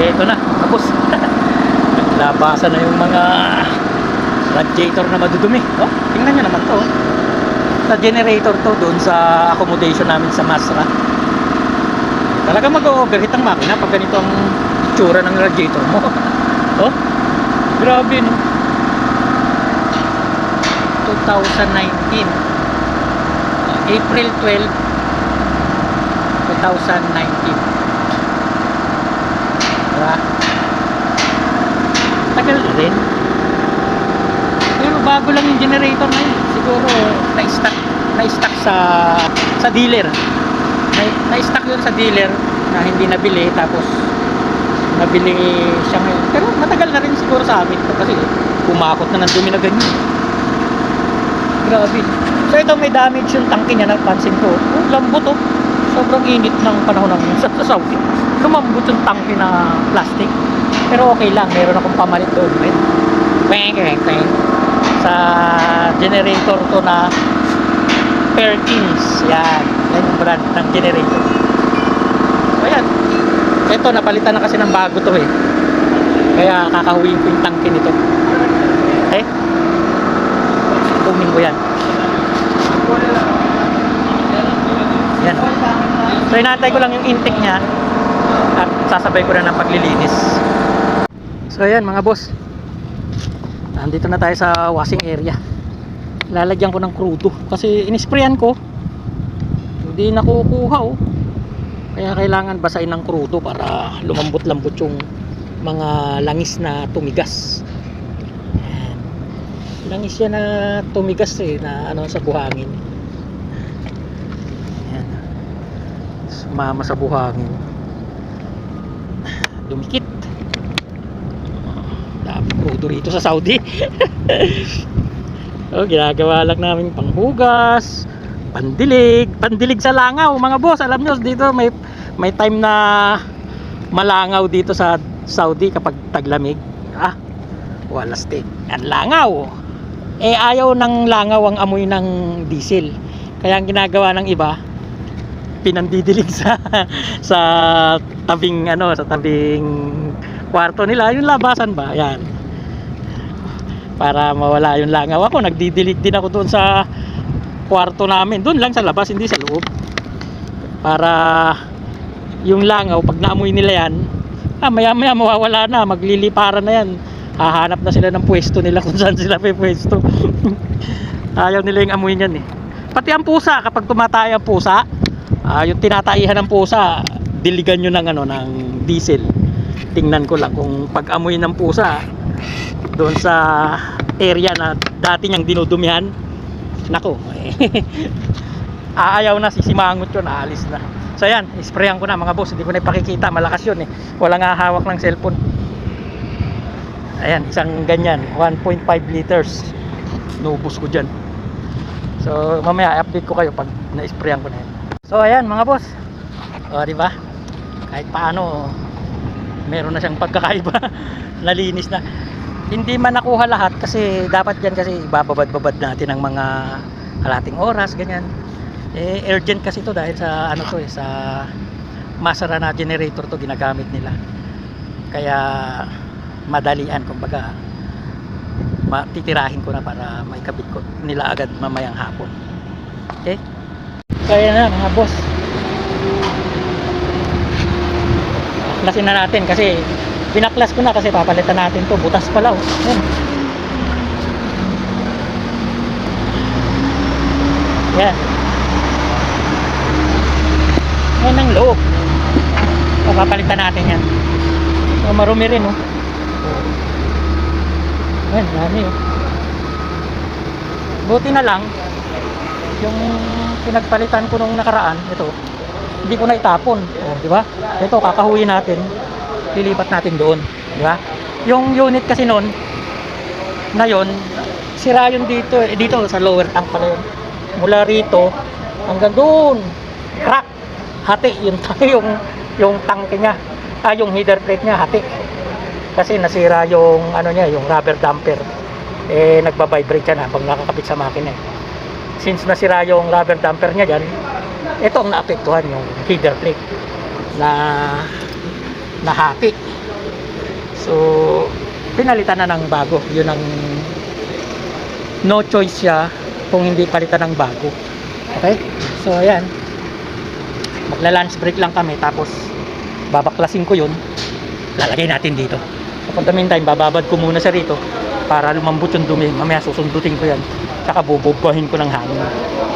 Eto na, tapos. Naglabasan na yung mga radiator na madudumi. Oh, tingnan nyo naman to. oh. Sa generator to doon sa accommodation namin sa Masra. Talaga mag-overheat ang makina pag ganito ang itsura ng radiator mo. oh, grabe no. 2019 April 12 2019 tagal na rin. Pero bago lang yung generator na yun. Siguro na-stock na-stock sa sa dealer. Na, na-stock yun sa dealer na hindi nabili tapos nabili siya ngayon. Pero matagal na rin siguro sa amin kasi kumakot na ng dumi na ganyan. Grabe. So ito may damage yung tangke niya napansin ko. Oh, lambot oh sobrang init ng panahon ng sa, sa Saudi. Lumambot yung tangke na plastic. Pero okay lang meron akong pamalit doon. Right? Kweng, kweng, kweng. sa generator to na Perkins yan yan yung brand ng generator. So yan ito napalitan na kasi ng bago to eh. Kaya kakahuyin ko yung tangke nito. Eh? Kumin ko yan so inantay ko lang yung intake niya. At sasabay ko na ng paglilinis. So ayan mga boss. Nandito na tayo sa washing area. Lalagyan ko ng krudo. Kasi inisprayan ko. Hindi nakukuha oh. Kaya kailangan basahin ng krudo para lumambot-lambot yung mga langis na tumigas. Ayan. langis yan na tumigas eh na ano sa buhangin Ayan. Sumama sa buhangin. Dumikit. Dami krudo rito sa Saudi. Oh, ginagawa lang namin panghugas pandilig pandilig sa langaw mga boss. Alam nyo dito may may time na malangaw dito sa Saudi kapag taglamig. Ah wala steak ang langaw. Eh ayaw ng langaw ang amoy ng diesel. Kaya ang ginagawa ng iba pinandidilig sa sa tabing ano sa tabing kwarto nila. Yung labasan ba? Yan para mawala yung langaw. Ako nagdidilig din ako doon sa kwarto namin. Doon lang sa labas hindi sa loob. Para yung langaw pag naamoy nila yan ah, maya maya mawawala na magliliparan na yan. Hahanap na sila ng pwesto nila kung saan sila may pwesto ayaw nila yung amoy niyan eh. Pati ang pusa kapag tumatay ang pusa ah, yung tinataihan ng pusa diligan nyo ng ano ng diesel. Tingnan ko lang kung pag amoy ng pusa doon sa area na dati niyang dinudumihan. Nako aayaw na sisimangot yun aalis na. So yan isprayan ko na mga boss hindi ko na ipakikita malakas yun eh. Walang hawak ng cellphone. Ayan isang ganyan 1.5 liters. Nubos ko dyan. So mamaya i-update ko kayo pag na-sprayan ko na yan so ayan mga boss. O di ba? Kahit paano meron na siyang pagkakaiba. Nalinis na. Hindi man nakuha lahat kasi dapat yan kasi bababad-babad natin ng mga kalating oras ganyan. Eh urgent kasi to dahil sa ano to eh sa masara na generator to ginagamit nila. Kaya madalian kumbaga matitirahin ko na para maikabit ko nila agad mamayang hapon. Okay kaya na mga boss Klasin na natin kasi binaklas ko na kasi papalitan natin to butas pala oh. Yan. Yan. Yan ang loob. Papalitan natin yan. So, marumi rin oh. Yan, dami oh. Buti na lang yung pinagpalitan ko nung nakaraan, ito, hindi ko na itapon. Oh, di ba? Ito kakahuwi natin. Lilipat natin doon, di ba? Yung unit kasi noon na yon sira yun dito, eh, dito sa lower tank pala yun. Mula rito hanggang doon. Crack. Hati yung yung yung tangke niya. Ah, yung header plate niya hati. Kasi nasira yung ano niya, yung rubber damper. Eh nagba-vibrate yan habang nakakabit sa makina. eh. Since nasira yung rubber damper niya diyan, ito ang naapektuhan yung header plate na nahati So, pinalitan na ng bago. Yun ang no choice siya kung hindi palitan ng bago. Okay? So, ayan. Magla-lunch break lang kami tapos babaklasin ko yun. Lalagay natin dito. So, for the meantime, bababad ko muna sa rito para lumambot yung dumi. Mamaya susundutin ko yan. Tsaka bububuhin ko ng hangin.